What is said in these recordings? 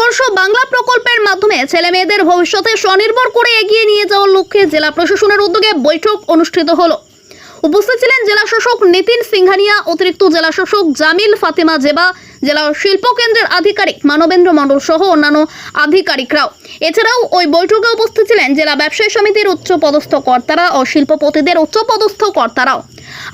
উৎকর্ষ বাংলা প্রকল্পের মাধ্যমে ছেলে মেয়েদের ভবিষ্যতে স্বনির্ভর করে এগিয়ে নিয়ে যাওয়ার লক্ষ্যে জেলা প্রশাসনের উদ্যোগে বৈঠক অনুষ্ঠিত হলো। উপস্থিত ছিলেন জেলা শাসক নিতিন সিংহানিয়া, অতিরিক্ত জেলা শাসক জামিল ফাতেমা জেবা, জেলা শিল্প কেন্দ্রের আধিকারিক মানবেন্দ্র মণ্ডল সহ অন্যান্য আধিকারিকরাও। এছাড়াও ওই বৈঠকে উপস্থিত ছিলেন জেলা ব্যবসায়ী সমিতির উচ্চ পদস্থ কর্তারা ও শিল্পপতিদের উচ্চ পদস্থ কর্তারাও।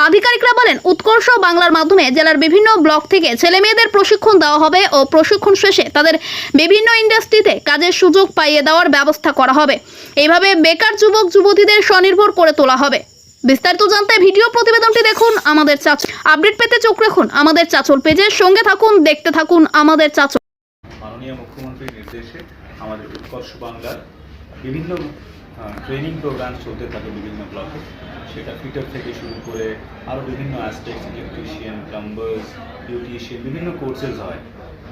আধিকারিকরা বলেন, উৎকর্ষ বাংলার মাধ্যমে জেলার বিভিন্ন ব্লক থেকে ছেলে মেয়েদের প্রশিক্ষণ দেওয়া হবে ও প্রশিক্ষণ শেষে তাদের বিভিন্ন ইন্ডাস্ট্রিতে কাজের সুযোগ পাইয়ে দেওয়ার ব্যবস্থা করা হবে। এইভাবে বেকার যুবক, যুবতীদের স্বনির্ভর করে তোলা হবে। বিস্তারিত জানতে ভিডিও প্রতিবেদনটি দেখুন আমাদের চাচল আপডেট পেতে চোখ রাখুন আমাদের চাচল পেজের সঙ্গে থাকুন, দেখতে থাকুন আমাদের চাচল। মুখ্যমন্ত্রীর নির্দেশে আমাদের উৎকর্ষ বাংলার বিভিন্ন ট্রেনিং প্রোগ্রাম চলতে থাকে বিভিন্ন ব্লকে। সেটা ফিটার থেকে শুরু করে আরও বিভিন্ন অ্যাসপেক্টস ইলেকট্রিশিয়ান প্লাম্বার্স বিউটিশিয়ান বিভিন্ন কোর্সেস হয়,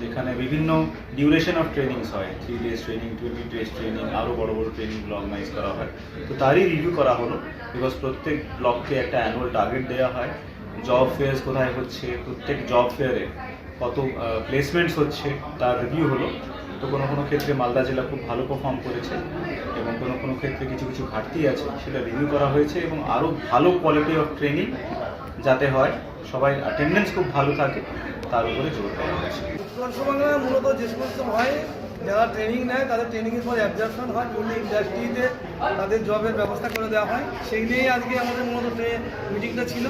যেখানে বিভিন্ন ডিউরেশন অফ ট্রেনিংস হয়। Three days training twenty days training আরও বড় বড় ট্রেনিংগুলো অর্গানাইজ করা হয়। তো তারই রিভিউ করা হলো বিকজ প্রত্যেক ব্লককে একটা অ্যানুয়াল টার্গেট দেওয়া হয় জব ফেয়ার্স কোথায় হচ্ছে, প্রত্যেক জব ফেয়ারে কত প্লেসমেন্টস হচ্ছে, তার রিভিউ হলো। তো কোনো কোনো ক্ষেত্রে মালদা জেলা খুব ভালো পারফর্ম করেছে এবং কোনো কোনো ক্ষেত্রে কিছু কিছু ঘাটতি আছে, সেটা রিভিউ করা হয়েছে এবং আরও ভালো কোয়ালিটি অফ ট্রেনিং যাতে হয়, সবাই অ্যাটেন্ডেন্স খুব ভালো থাকে, তার উপরে জোর দেওয়া হয়েছে। মূলত যে সমস্ত হয়, যারা ট্রেনিং নেয়, তাদের ট্রেনিংয়ের পর অ্যাবজর্পশন হয় বিভিন্ন ইন্ডাস্ট্রিতে তাদের জবের ব্যবস্থা করে দেওয়া হয়। সেই নিয়েই আজকে আমাদের মূলত মিটিংটা ছিল।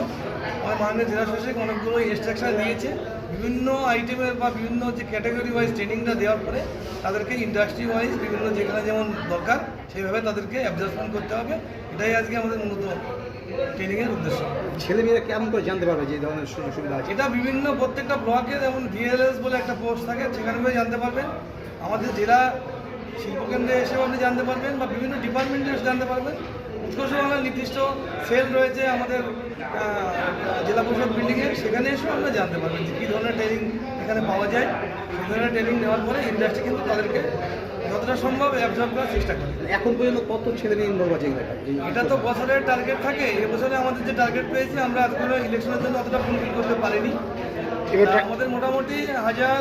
আমার মাননীয় জেলা শাসক অনেকগুলো ইনস্ট্রাকশন দিয়েছে। বিভিন্ন আইটেমের বা বিভিন্ন যে ক্যাটাগরি ওয়াইজ ট্রেনিংটা দেওয়ার পরে তাদেরকে ইন্ডাস্ট্রি ওয়াইজ বিভিন্ন যেখানে যেমন দরকার সেইভাবে তাদেরকে অ্যাবজর্পশন করতে হবে। এটাই আজকে আমাদের মূলত ট্রেনিংয়ের উদ্দেশ্য। ছেলে মেয়েরা কেমন করে জানতে পারবে যে ধরনের সুযোগ সুবিধা আছে? এটা বিভিন্ন প্রত্যেকটা ব্লকে যেমন ভিএলএস বলে একটা পোস্ট থাকে সেখানে গিয়ে জানতে পারবেন। আমাদের জেলা শিল্পকেন্দ্রে এসেও আপনি জানতে পারবেন বা বিভিন্ন ডিপার্টমেন্টে এসে জানতে পারবেন। উৎকর্ষ বাংলার নির্দিষ্ট সেল রয়েছে আমাদের জেলা পরিষদ বিল্ডিংয়ে। সেখানে এসেও আমরা জানতে পারবেন যে কী ধরনের ট্রেনিং এখানে পাওয়া যায়। সেই ধরনের ট্রেনিং নেওয়ার পরে ইন্ডাস্ট্রি কিন্তু তাদেরকে যতটা সম্ভব অ্যাবজর্ব করার চেষ্টা করে। এখন পর্যন্ত কত ছেলে মেয়ে ইনভলভ আছে এটা তো বছরের টার্গেট থাকে। এবছরে আমাদের যে টার্গেট পেয়েছি আমরা আজকে ইলেকশনের জন্য অতটা ফুলফিল করতে পারিনি। আমাদের মোটামুটি হাজার